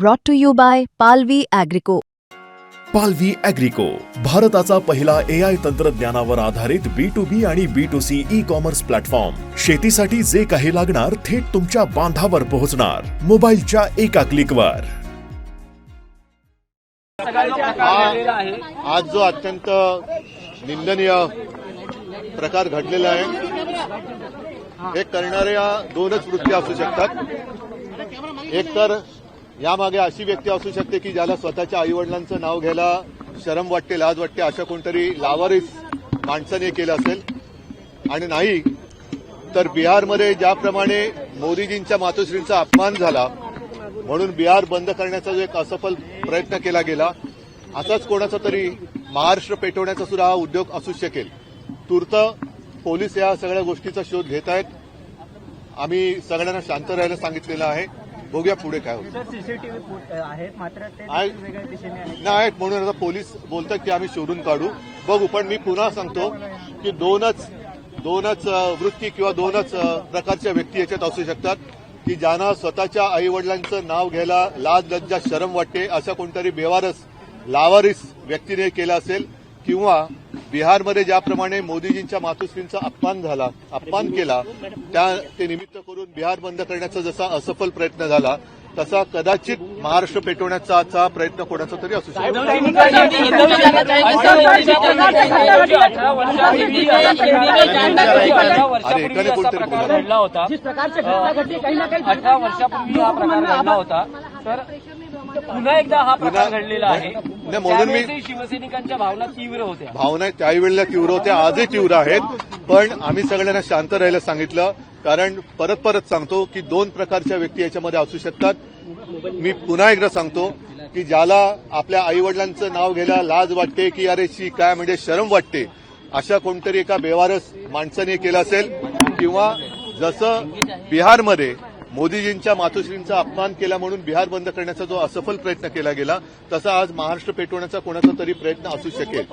brought to you by Palvi Agrico. पालवी अॅग्रिको भारताचा पहिला ए आय तंत्रज्ञानावर आधारित बी टू बी आणि B to C e commerce platform शेतीसाठी जे काही लागणार थेट तुमच्या बांधावर पोहोचणार. मोबाईलच्या एका क्लिकवर आज जो अत्यंत निंदनीय प्रकार घडलेला आहे हे करणाऱ्या दोनच वृत्ती असू शकतात. एक तर यामागे अशी व्यक्ती असू शकते की ज्याला स्वतःच्या आईवडिलांचं नाव घ्यायला शरम वाटते लाज वाटते अशा कोणतरी लावारीस माणसाने केलं असेल. आणि नाही तर बिहारमध्ये ज्याप्रमाणे मोदीजींच्या मातोश्रींचा अपमान झाला म्हणून बिहार बंद करण्याचा जो एक असफल प्रयत्न केला गेला असाच कोणाचा तरी महाराष्ट्र पेटवण्याचा सुद्धा हा उद्योग असू शकेल. तूर्त पोलीस या सगळ्या गोष्टीचा शोध घेत आहेत आम्ही सगळ्यांना शांत राहायला सांगितलेलं आहे. बघूया पुढे काय होतं. सीसीटीव्ही आहेत मात्र आहेत. नाही म्हणून आता पोलीस बोलतात की आम्ही शोधून काढू. बघू पण मी पुन्हा सांगतो की दोनच दोनच वृत्ती किंवा दोनच प्रकारच्या व्यक्ती याच्यात असू शकतात की ज्यांना स्वतःच्या आईवडिलांचं नाव घ्यायला लाज लज्जा शरम वाटते अशा कोणतरी बेवारस लावारिस व्यक्तीने केलं असेल किंवा बिहारमध्ये ज्याप्रमाणे मोदीजींच्या मातोश्रींचा अपमान झाला अपमान केला त्या ते निमित्त करून बिहार बंद करण्याचा जसा असफल प्रयत्न झाला तसा कदाचित महाराष्ट्र पेटवण्याचा आजचा प्रयत्न कोणाचा तरी असू शकतो अरे, एकाने कोणतरी बोला. घडला होता अठरा वर्षापूर्वी हा प्रकार घडला होता तर पुन्हा एकदा हा प्रकार घडलेला आहे म्हणून मी- शिवसैनिकांच्या भावना तीव्र होत्या भावना त्यावेळेला तीव्र होत्या आजही तीव्र आहेत पण आम्ही सगळ्यांना शांत राहायला सांगितलं. कारण परत परत सांगतो की दोन प्रकारच्या व्यक्ती याच्यामध्ये असू शकतात. मी पुन्हा एकदा सांगतो की ज्याला आपल्या आईवडिलांचं नाव घ्यायला लाज वाटते की अरे शी काय म्हणजे शरम वाटते अशा कोणतरी एका बेवारस माणसाने केलं असेल. किंवा जसं बिहारमध्ये मोदीजींच्या मातोश्रींचा अपमान केला म्हणून बिहार बंद करण्याचा जो असफल प्रयत्न केला गेला तसा आज महाराष्ट्र पेटवण्याचा कोणाचा तरी प्रयत्न असू शकेल